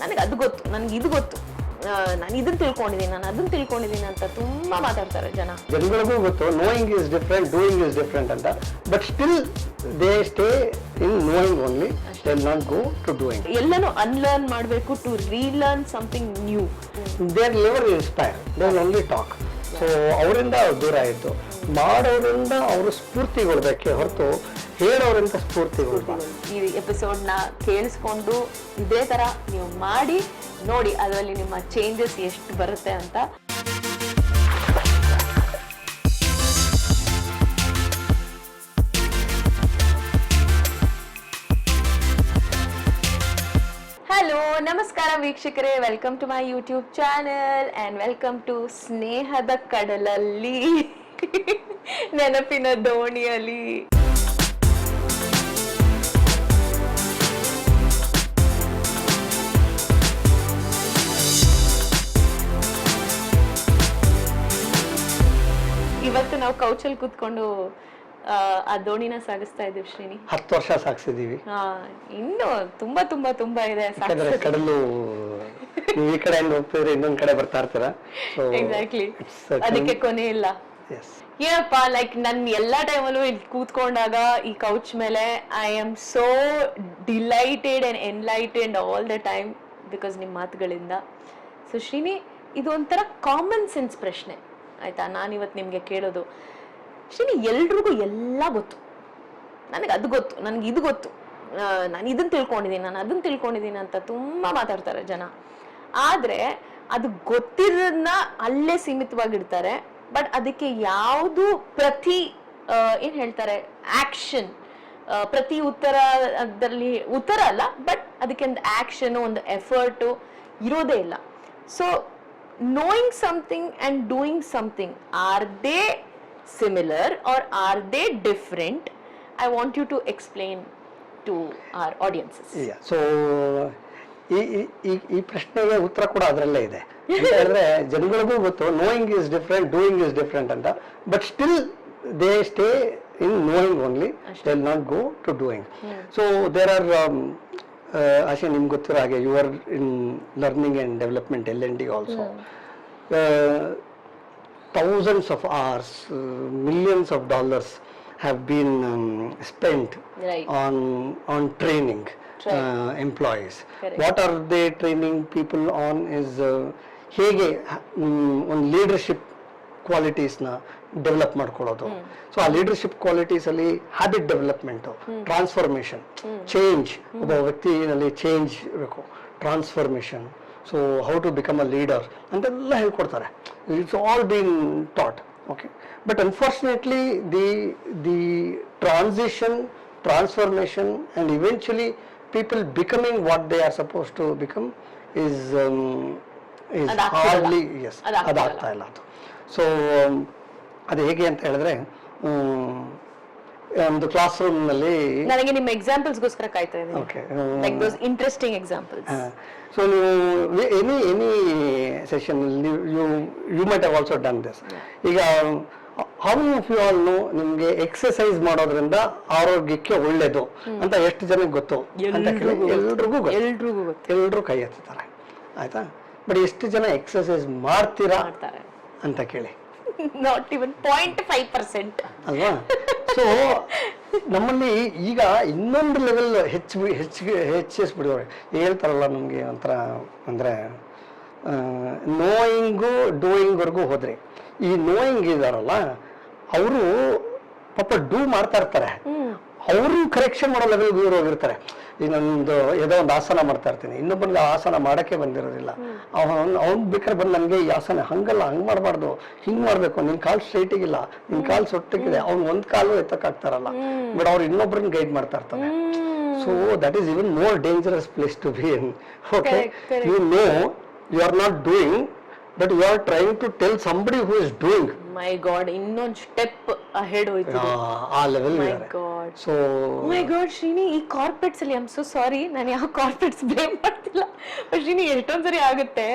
ನನಗೆ ಅದು ಗೊತ್ತು ನನಗೆ ಇದು ಗೊತ್ತು. ನಾನು ಇದನ್ನ ತಿಳ್ಕೊಂಡಿದ್ದೀನಿ ನಾನು ಅದನ್ನ ತಿಳ್ಕೊಂಡಿದ್ದೀನಿ ಅಂತ ತುಂಬಾ ಮಾತಾಡ್ತಾರೆ ಜನ. ಜನಗಳಿಗೂ ಗೊತ್ತು knowing is different doing is different ಅಂತ. But still they stay in knowing only not go to doing ಎಲ್ಲನೂ ಅನ್ಲರ್ನ್ ಮಾಡಬೇಕು to relearn something new there liver inspire they only talk so ಅವರಿಂದ ದೂರ ಆಯಿತು. ಮಾಡೋರಿಂದ ಅವರು ಸ್ಫೂರ್ತಿಗೊಳ್ಬೇಕೆ. ಹೊರತು ಹೇಳೋರಿಂದ ಸ್ಫೂರ್ತಿಗೊಳ್ಬಾರ್ದು. ಈ ಎಪಿಸೋಡ್ನ ಕೇಳಿಸ್ಕೊಂಡು ಇದೇ ಥರ ನೀವು ಮಾಡಿ, ನೋಡಿ, ಅದರಲ್ಲಿ ನಿಮ್ಮ ಚೇಂಜಸ್ ಎಷ್ಟು ಬರುತ್ತೆ ಅಂತ. ಹಲೋ, ನಮಸ್ಕಾರ ವೀಕ್ಷಕರೇ. Welcome to my YouTube channel and welcome to ಸ್ನೇಹದ ಕಡಲಲ್ಲಿ. ನೆನಪಿನ ದೋಣಿಯಲ್ಲಿ. ಇವತ್ತು ನಾವು ಕೌಚಲ್ ಕೂತ್ಕೊಂಡು ಆ, ದೋಣಿನ ಸಾಗಿಸ್ತಾ ಇದ್ದೀವಿ ಶ್ರೀನಿ. ಹತ್ತು ವರ್ಷ ಸಾಗಿಸಿದೀವಿ ಹಾ ಇನ್ನು ತುಂಬಾ ತುಂಬಾ ತುಂಬಾ ಇದೆ. ಯಾಕಂದ್ರೆ ಕಡಲು ನೀವು ಈ ಕಡೆಯಿಂದ ಹೋಗ್ತಿದ್ರೆ ಇನ್ನೊಂದ್ ಕಡೆ ಬರ್ತಾ ಇರ್ತೀರ. ಎಕ್ಸಾಕ್ಟ್ಲಿ ಅದಕ್ಕೆ ಕೊನೆ ಇಲ್ಲ. ಏನಪ್ಪ ಲೈಕ್ ನನ್ ಎಲ್ಲಾ ಟೈಮಲ್ಲೂ ಇಲ್ಲಿ ಕೂತ್ಕೊಂಡಾಗ ಈ ಕೌಚ್ ಮೇಲೆ I am so delighted and enlightened all the time because ನಿಮ್ಮ ಮಾತುಗಳಿಂದ. ಸೊ ಶ್ರೀನಿ ಇದು ಒಂಥರ ಕಾಮನ್ ಸೆನ್ಸ್ ಪ್ರಶ್ನೆ. ಆಯ್ತಾ? ನಾನು ಇವತ್ತು ನಿಮಗೆ ಕೇಳೋದು. ಶ್ರೀನಿ ಎಲ್ರಿಗೂ ಎಲ್ಲ ಗೊತ್ತು. ನನಗೆ ಅದು ಗೊತ್ತು, ನನಗೆ ಇದು ಗೊತ್ತು. ನಾನು ಇದನ್ನು ತಿಳ್ಕೊಂಡಿದ್ದೀನಿ ನಾನು ಅದನ್ನು ತಿಳ್ಕೊಂಡಿದ್ದೀನಿ ಅಂತ ತುಂಬ ಮಾತಾಡ್ತಾರೆ ಜನ. ಆದರೆ ಅದು ಗೊತ್ತಿರೋದನ್ನ ಅಲ್ಲೇ ಸೀಮಿತವಾಗಿಡ್ತಾರೆ, ಬಟ್ ಅದಕ್ಕೆ ಯಾವುದು ಪ್ರತಿ ಏನು ಹೇಳ್ತಾರೆ ಆ್ಯಕ್ಷನ್ ಪ್ರತಿ ಉತ್ತರ ಅದರಲ್ಲಿ ಉತ್ತರ ಅಲ್ಲ, ಬಟ್ ಅದಕ್ಕೆ ಒಂದು ಆ್ಯಕ್ಷನು ಒಂದು ಎಫರ್ಟು ಇರೋದೇ ಇಲ್ಲ. So knowing something and doing something are they similar or are they different? I want you to explain to our audiences. Yeah. So ಈ- ಈ ಈ ಪ್ರಶ್ನೆಗೆ ಉತ್ತರ ಕೂಡ ಅದರಲ್ಲೇ ಇದೆ. ಅಂತ ಹೇಳಿದ್ರೆ ಜನಗಳಿಗೂ ಗೊತ್ತು knowing is different doing is different ಅಂತ. But still they stay in knowing only they not go to doing so there are ಆಶೆ ನಿಮ್ಗೆ ಗೊತ್ತಿರೋ ಹಾಗೆ you are in learning and development L N D also thousands of hours, uh, millions of dollars have been um, spent Right. on on training uh, employees. Correct. What are they training people on is uh, ಹೇಗೆ ಒಂದು leadership ಕ್ವಾಲಿಟೀಸ್ನ develop ಮಾಡ್ಕೊಳ್ಳೋದು so ಆ leadership qualities ಅಲ್ಲಿ habit development transformation change ಒಬ್ಬ ವ್ಯಕ್ತಿನಲ್ಲಿ change ಬೇಕು transformation so how to become a leader ಅಂತೆಲ್ಲ ಹೇಳ್ಕೊಡ್ತಾರೆ it's all been taught okay but unfortunately the the transition transformation and eventually people becoming what they are suppose to become is is. Hardly S. ಅದಾಗ್ತಾ ಇಲ್ಲ ಅದು so ಅದು ಹೇಗೆ ಅಂತ ಹೇಳಿದ್ರೆ ಮ್, ಒಂದು ಕ್ಲಾಸ್ ರೂಮ್ನಲ್ಲಿ ನನಗೆ ನಿಮ್ಮ ಎಕ್ಸಾಂಪಲ್ಸ್ ಗೋಸ್ಕರ ಕಾಯ್ತಾ ಇದ್ದೀನಿ. Okay like those interesting examples so ನೀವು any any session you you might have also done this ಈಗ how of you all know ನಿಮಗೆ ಎಕ್ಸಸೈಸ್ ಮಾಡೋದ್ರಿಂದ ಆರೋಗ್ಯಕ್ಕೆ ಒಳ್ಳೇದು ಅಂತ ಎಷ್ಟು ಜನಕ್ಕೆ ಗೊತ್ತು? ಅಂತ ಎಲ್ರಿಗೂ ಗೊತ್ತು. ಎಲ್ರಿಗೂ ಗೊತ್ತು. ಎಲ್ಲರೂ ಕೈ ಎತ್ತಾರೆ. ಆಯ್ತಾ? ಬಟ್ ಎಷ್ಟು ಜನ ಎಕ್ಸಸೈಸ್ ಮಾಡ್ತಾರೆ. ಅಂತ ಕೇಳಿ. Not even point five percent ಅಲ್ವಾ? ಸೊ ನಮ್ಮಲ್ಲಿ ಈಗ ಇನ್ನೊಂದು ಲೆವೆಲ್ ಹೆಚ್ಚು ಹೆಚ್ಚಿಗೆ ಹೆಚ್ಚಿಸ್ಬಿಡಿದವ್ರೆ ಹೇಳ್ತಾರಲ್ಲ ನಮಗೆ ಒಂಥರ ಅಂದರೆ ನೋಯಿಂಗು ಡೂಯಿಂಗ್ವರೆಗೂ ಹೋದ್ರಿ. ಈ ನೋಯಿಂಗ್ ಇದಾರಲ್ಲ ಅವರು ಪಾಪ ಡೂ ಮಾಡ್ತಾ ಇರ್ತಾರೆ. ಅವರು ಕರೆಕ್ಷನ್ ಮಾಡೋ ಲೆವೆಲ್ ದೂರ ಹೋಗಿರ್ತಾರೆ. ಈಗ ನಂದು ಯಾವುದೋ ಒಂದು ಆಸನ ಮಾಡ್ತಾ ಇರ್ತೀನಿ. ಇನ್ನೊಬ್ಬನಿಗೆ ಆಸನ ಮಾಡೋಕ್ಕೆ ಬಂದಿರೋದಿಲ್ಲ. ಅವನ್ ಅವ್ನು ಬೇಕಾದ್ರೆ ಬಂದು ನನಗೆ ಈ ಆಸನ ಹಂಗಲ್ಲ ಹಂಗೆ ಮಾಡಬಾರ್ದು. ಹಿಂಗೆ ಮಾಡಬೇಕು. ನಿನ್ನ ಕಾಲು ಸ್ಟ್ರೈಟಿಗಿಲ್ಲ ನಿನ್ನ ಕಾಲ್ ಸೊಟ್ಟಿಗಿದೆ. ಅವ್ನು ಒಂದು ಕಾಲು ಎತ್ತಕ್ಕಾಗ್ತಾರಲ್ಲ. ಬಟ್ ಅವ್ರು ಇನ್ನೊಬ್ರನ್ನ ಗೈಡ್ ಮಾಡ್ತಾ ಇರ್ತಾನೆ so that is even more dangerous place to be in okay. You know you are not doing but you are trying to tell somebody who is doing my god ಇನ್ನೊಂದು step ahead ಹೋಯ್ತು ಆ level my god so my god Srini ಈ carpets ಅಲ್ಲಿ I'm so sorry ನಾನು ಯಾವ carpets blame ಮಾಡ್ತಿಲ್ಲ. But Srini ಎಷ್ಟೊಂದ್ ಸರಿ ಆಗುತ್ತೆ.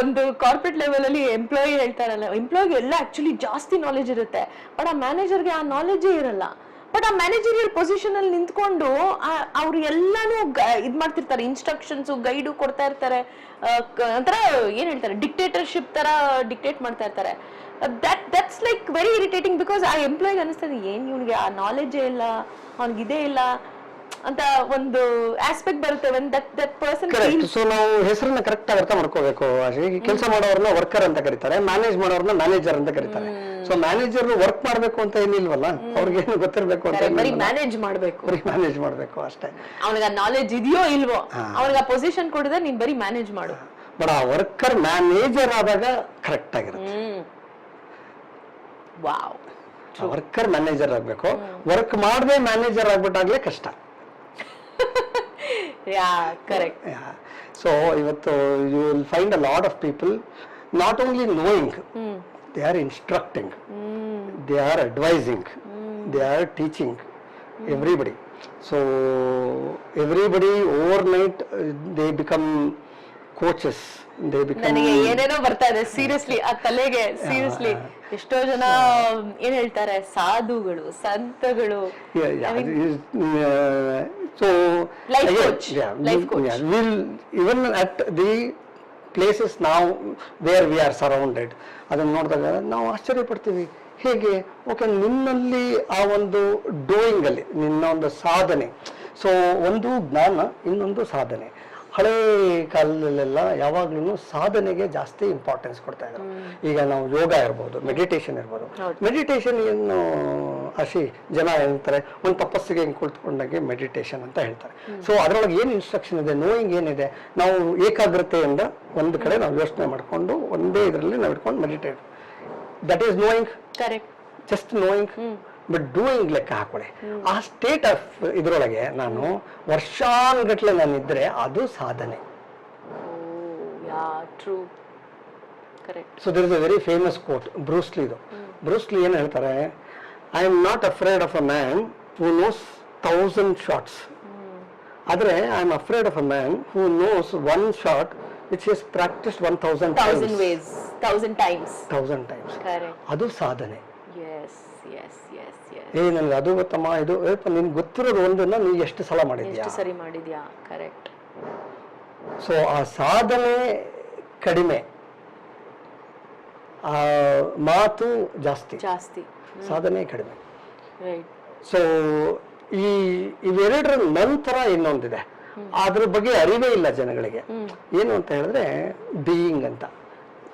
ಒಂದು ಕಾರ್ಪೆಟ್ ಲೆವೆಲ್ ಅಲ್ಲಿ ಎಂಪ್ಲಾಯಿ ಹೇಳ್ತಾರಲ್ಲ ಎಂಪ್ಲಾಯಿಗೆ ಎಲ್ಲ ಆಕ್ಚುಲಿ ಜಾಸ್ತಿ ನಾಲೆಜ್ ಇರುತ್ತೆ. ಬಟ್ ಆ ಮ್ಯಾನೇಜರ್ಗೆ ಆ ನಾಲೆಜೇ ಇರಲ್ಲ. ಬಟ್ ಆ ಮ್ಯಾನೇಜರಿಯಲ್ ಪೊಸಿಷನ್ ಅಲ್ಲಿ ನಿಂತ್ಕೊಂಡು ಅವ್ರು ಎಲ್ಲಾನು ಇದ್ ಮಾಡ್ತಿರ್ತಾರೆ ಇನ್ಸ್ಟ್ರಕ್ಷನ್ಸ್ ಗೈಡು ಕೊಡ್ತಾ ಇರ್ತಾರೆ. ಒಂಥರ ಏನ್ ಹೇಳ್ತಾರೆ ಡಿಕ್ಟೇಟರ್ಶಿಪ್ ತರ ಡಿಕ್ಟೇಟ್ ಮಾಡ್ತಾ ಇರ್ತಾರೆ. That that's like very irritating because ಆ ಎಂಪ್ಲಾಯ್ಗೆ ಅನಿಸ್ತದೆ ಏನು ಇವನಿಗೆ? ಆ ನಾಲೆಜೇ ಇಲ್ಲ ಅವ್ನಿಗೆ ಇದೇ ಇಲ್ಲ. ಅಂತ ಒಂದು ಆಸ್ಪೆಕ್ಟ್ ಬರುತ್ತೆ ಒಂದು ದಟ್ ದಟ್ ಪರ್ಸನ್ ಸೊ ನಾವು ಹೆಸರನ್ನ ಕರೆಕ್ಟ್ ಆಗಿ ಅರ್ಥ ಮಾಡ್ಕೋಬೇಕು. ಈಗ ಕೆಲಸ ಮಾಡೋರ್ನ ವರ್ಕರ್ ಅಂತ ಕರೀತಾರೆ ಮ್ಯಾನೇಜ್ ಮಾಡೋರ್ನ ಮ್ಯಾನೇಜರ್ ಅಂತ ಕರೀತಾರೆ. ಸೊ ಮ್ಯಾನೇಜರ್ ವರ್ಕ್ ಮಾಡ್ಬೇಕು ಅಂತ ಏನಿಲ್ವಲ್ಲ ಅವ್ರಿಗೇನು ಗೊತ್ತಿರಬೇಕು ಅಂತ ಬರೀ. ಮ್ಯಾನೇಜ್ ಮಾಡ್ಬೇಕು. ಬರೀ ಮ್ಯಾನೇಜ್ ಮಾಡಬೇಕು ಅಷ್ಟೇ. ಅವನಿಗೆ ಆ ನಾಲೆಜ್ ಇದೆಯೋ ಇಲ್ವೋ ಅವನಿಗೆ ಆ ಪೊಸಿಷನ್ ಕೊಡಿದ್ರೆ ನೀನ್ ಬರೀ ಮ್ಯಾನೇಜ್ ಮಾಡು. ಬಟ್ ಆ ವರ್ಕರ್ ಮ್ಯಾನೇಜರ್ ಆದಾಗ ಕರೆಕ್ಟ್ ಆಗಿರುತ್ತೆ. ವಾವ್ ವರ್ಕರ್ ಮ್ಯಾನೇಜರ್ ಆಗ್ಬೇಕು ವರ್ಕ್ ಮಾಡದೆ ಮ್ಯಾನೇಜರ್ ಆಗ್ಬಿಟ್ಟಾಗ್ಲೇ ಕಷ್ಟ ಯಾ ಕರೆಕ್ಟ್ ಸೊ ಇವತ್ತು you will find a lot of people not only knowing hmm they are instructing hmm they are advising they are teaching everybody so everybody overnight uh, they become coaches they become ನನಗೆ ಏನೇನೋ ಬರ್ತಾ ಇದೆ seriously ಆ ತಲೆಗೆ seriously ಎಷ್ಟೋ ಜನ ಏನ್ ಹೇಳ್ತಾರೆ ಸಾಧುಗಳು ಸಂತಗಳು. So uh, so Life again, coach. yeah, Life we are surrounded ಅದನ್ನ ನೋಡಿದಾಗ ನಾವು ಆಶ್ಚರ್ಯ ಪಡ್ತೀವಿ. ಹೇಗೆ? ಓಕೆ ನಿನ್ನಲ್ಲಿ ಆ ಒಂದು ಡೂಯಿಂಗ್ ಅಲ್ಲಿ ನಿನ್ನ ಒಂದು ಸಾಧನೆ. ಸೊ ಒಂದು ಜ್ಞಾನ ಇನ್ನೊಂದು ಸಾಧನೆ. ಹಳೇ ಕಾಲದಲ್ಲೆಲ್ಲ ಯಾವಾಗ್ಲೂ ಸಾಧನೆಗೆ ಜಾಸ್ತಿ ಇಂಪಾರ್ಟೆನ್ಸ್ ಕೊಡ್ತಾ ಇದ್ರು. ಈಗ ನಾವು ಯೋಗ ಇರ್ಬೋದು ಮೆಡಿಟೇಷನ್ ಇರ್ಬೋದು. ಮೆಡಿಟೇಷನ್ ಏನು ಅಶಿ ಜನ ಹೇಳ್ತಾರೆ ಒಂದು ತಪಸ್ಸಿಗೆ ಹಿಂಗೆ ಕುಳಿತುಕೊಂಡಾಗೆ ಮೆಡಿಟೇಷನ್ ಅಂತ ಹೇಳ್ತಾರೆ. ಸೊ ಅದರೊಳಗೆ ಏನು ಇನ್ಸ್ಟ್ರಕ್ಷನ್ ಇದೆ ನೋಯಿಂಗ್ ಏನಿದೆ ನಾವು ಏಕಾಗ್ರತೆಯಿಂದ ಒಂದು ಕಡೆ ನಾವು ಯೋಚನೆ ಮಾಡಿಕೊಂಡು ಒಂದೇ ಇದರಲ್ಲಿ ನಾವು ಇಟ್ಕೊಂಡು meditate that is knowing correct just knowing but doing ಲೆಕ್ಕ ಹಾಕೊಳ್ಳಿ ಆ ಸ್ಟೇಟ್ ಆಫ್ ಇದರೊಳಗೆ ನಾನು ವರ್ಷಾನುಗಟ್ಟಲೆ ನಾನು ಇದ್ರೆ ಅದು ಸಾಧನೆ. So there is a very famous quote ಬ್ರೂಸ್ಲಿದು Bruce Lee ಏನು ಹೇಳ್ತಾರೆ? I am not afraid of a man who knows thousand shots ಆದರೆ I am afraid of a man who knows one shot which is practice one thousand thousand times ಅದು ಸಾಧನೆ. ಏ ನನಗೆ ಅದು ಗೊತ್ತಮ್ಮ ಇದು ನಿನ್ಗೆ ಗೊತ್ತಿರೋದು ಒಂದನ್ನ ನೀ ಎಷ್ಟು ಸಲ ಮಾಡಿದ್ಯಾ? ಎಷ್ಟು ಸರಿ ಮಾಡಿದ್ಯಾ? ಕರೆಕ್ಟ್ ಸೊ ಆ ಸಾಧನೆ ಕಡಿಮೆ. ಆ ಮಾತು ಜಾಸ್ತಿ. ಜಾಸ್ತಿ. ಸಾಧನೆ ಕಡಿಮೆ. ಸೊ ಈ ಇವೆರಡರ ನಂತರ ಇನ್ನೊಂದಿದೆ. ಅದ್ರ ಬಗ್ಗೆ ಅರಿವೇ ಇಲ್ಲ ಜನಗಳಿಗೆ. ಏನು ಅಂತ ಹೇಳಿದ್ರೆ ಬೀಯಿಂಗ್ ಅಂತ.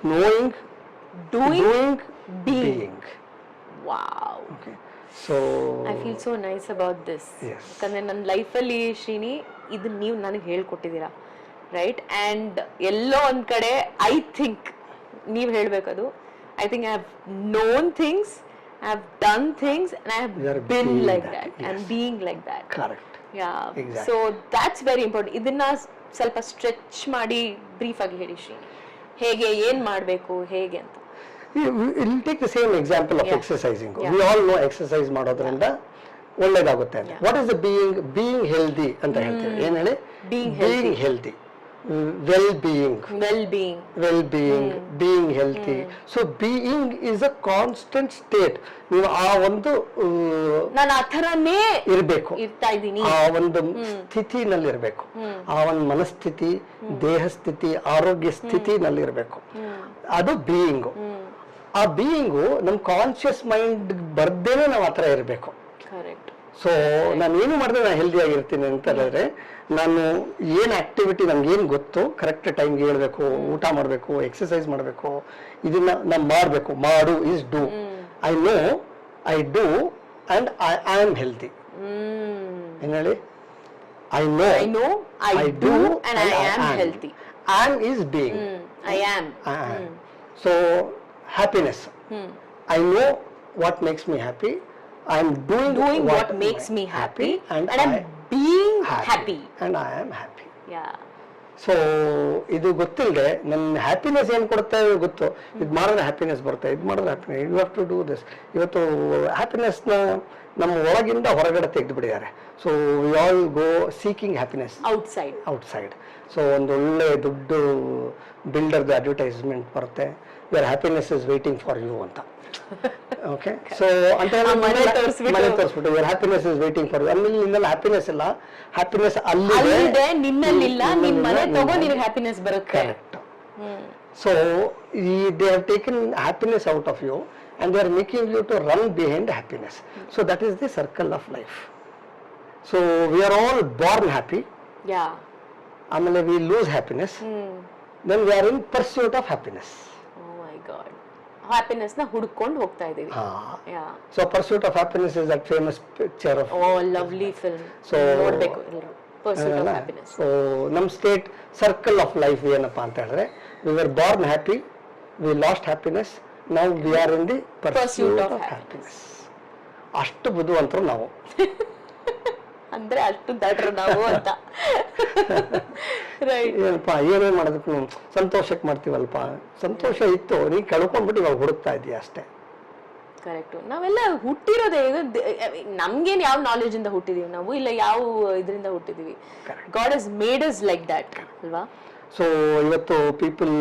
Knowing doing. Being wow okay so I feel so nice about this ಯಾಕಂದರೆ ನನ್ನ ಲೈಫಲ್ಲಿ ಶ್ರೀನಿ ಇದು ನೀವು ನನಗೆ ಹೇಳ್ಕೊಟ್ಟಿದ್ದೀರಾ ರೈಟ್ ಆ್ಯಂಡ್ ಎಲ್ಲೋ ಒಂದು ಕಡೆ ಐ ಥಿಂಕ್ ನೀವು ಹೇಳಬೇಕದು. I think I have known things I have done things I You have been like that and. Being like that correct yeah so that's very important ಇದನ್ನ ಸ್ವಲ್ಪ ಸ್ಟ್ರೆಚ್ ಮಾಡಿ brief ಆಗಿ ಹೇಳಿ ಶ್ರೀನಿ. ಹೇಗೆ ಏನ್ ಮಾಡಬೇಕು ಹೇಗೆ ಅಂತ. Will take the same example of exercising exercising we all know exercise ಮಾಡೋದ್ರಿಂದ ಒಳ್ಳೇದಾಗುತ್ತೆ ಅಂತ. What is the being being healthy ಅಂತ ಹೇಳ್ತೀವಿ. ಏನ್ ಹೇಳಿ? Being healthy well being well being well being being healthy so being is a constant state ನೀವು ಆ ಒಂದು ನಾನು ಆ ಥರನೇ ಇರಬೇಕು. ಇರ್ತಾ ಇದ್ದೀನಿ. ಆ ಒಂದು ಸ್ಥಿತಿನಲ್ಲಿ ಇರಬೇಕು ಆ ಒಂದು ಮನಸ್ಥಿತಿ ದೇಹ ಸ್ಥಿತಿ ಆರೋಗ್ಯ ಸ್ಥಿತಿನಲ್ಲಿ ಇರಬೇಕು ಅದು ಬೀಯಿಂಗು ಆ ಬೀಯಿಂಗು ನಮ್ಮ ಕಾನ್ಶಿಯಸ್ ಮೈಂಡ್ ಬರ್ದೇನೆ ನಾವು ಹತ್ರ ಇರಬೇಕು. ಸೊ ನಾನು ಏನು ಮಾಡಿದ್ರೆ ನಾನು ಹೆಲ್ದಿ ಆಗಿರ್ತೀನಿ ಅಂತ ಹೇಳಿದ್ರೆ ನಾನು ಏನು ಆಕ್ಟಿವಿಟಿ ನಮ್ಗೆ ಏನು ಗೊತ್ತು ಕರೆಕ್ಟ್ ಟೈಮ್ಗೆ ಹೇಳ್ಬೇಕು ಊಟ ಮಾಡಬೇಕು ಎಕ್ಸಸೈಸ್ ಮಾಡಬೇಕು ಇದನ್ನ ನಾನು ಮಾಡಬೇಕು. ಮಾಡು is do I know I do and I I am healthy ಏನು ಹೇಳಿ? I know I know I do I am healthy I am is being I am so happiness Hmm. I know what makes me happy. I'm doing, doing what makes me happy and, and I'm I being happy, happy. and I am happy. Yeah. So ಇದು ಗೊತ್ತಿಲ್ಲದೆ ನನ್ನ happiness ಏನು ಕೊಡುತ್ತೆ ಗೊತ್ತು ಇದು ಮಾಡಿದ್ರೆ happiness ಬರುತ್ತೆ ಇದು ಮಾಡಿದ್ರೆ happiness you have to do this ಇವತ್ತು ಹ್ಯಾಪಿನೆಸ್ನ ನಮ್ಮ ಒಳಗಿಂದ ಹೊರಗಡೆ ತೆಗೆದು ಬಿಟ್ಟಿದ್ದಾರೆ so we all go seeking happiness outside outside so ಒಂದು ಒಳ್ಳೆ ದುಡ್ಡು ಬಿಲ್ಡರ್ದು ಅಡ್ವರ್ಟೈಸ್ಮೆಂಟ್ ಬರುತ್ತೆ your happiness is waiting for you ಅಂತ. ಓಕೆ ಸೊ ಅಂತ ಮನೆ ತೋರ್ಸ್ಬಿಟ್ಟು. Your happiness is waiting for you ಅಲ್ಲಿ ನಿನ್ನಲ್ಲಿ ಹ್ಯಾಪಿನೆಸ್ ಇಲ್ಲ. ಹ್ಯಾಪಿನೆಸ್ ಅಲ್ಲಿ ನಿನ್ನಲ್ಲಿಲ್ಲ. ನಿನ್ ಮನೆ ತಗೋ ನಿನಗೆ ಹ್ಯಾಪಿನೆಸ್ ಬರುತ್ತೆ. Correct so they have taken happiness out of you and they are making you to run behind happiness so that is the circle of life so we are all born happy ಆಮೇಲೆ we lose happiness then we are in pursuit of happiness ಹ್ಯಾಪಿನೆಸ್ನ ಹುಡ್ಕೊಂಡು ಹೋಗ್ತಾ ಇದೀವಿ so pursuit of happiness is that famous picture of oh lovely film so ನೋಡ್ಬೇಕು pursuit of happiness so ನಮ್ಮ state circle of life ಏನಪ್ಪಾ ಅಂತ ಹೇಳಿದ್ರೆ we are born happy we lost happiness ನಾವು we are in the pursuit of happiness ಅಷ್ಟು ಬುದ್ಧಿವಂತರು ನಾವು. ಅಂದ್ರೆ ಅಷ್ಟು ದಡ್ರು ನಾವು ಅಂತ. ರೈಟ್ ಏನಪ್ಪ ಏನೇ ಮಾಡೋದಕ್ಕೂ ಸಂತೋಷಕ್ಕೆ ಮಾಡ್ತೀವಲ್ಪ? ಸಂತೋಷ ಇತ್ತು ನೀ ಕಳ್ಕೊಂಡ್ಬಿಟ್ಟು ಇವಾಗ ಹುಡುಕ್ತಾ ಇದೀಯ ಅಷ್ಟೇ. ಕರೆಕ್ಟ್ ನಾವೆಲ್ಲ ಹುಟ್ಟಿರೋದೇ ಈಗ ನಮ್ಗೇನ್ ಯಾವ ನಾಲೆಜ್ ಇಂದ ಹುಟ್ಟಿದೀವಿ ನಾವು? ಇಲ್ಲ ಯಾವ ಇದರಿಂದ ಹುಟ್ಟಿದೀವಿ. God is made is like that ಅಲ್ವಾ? ಸೊ ಇವತ್ತು people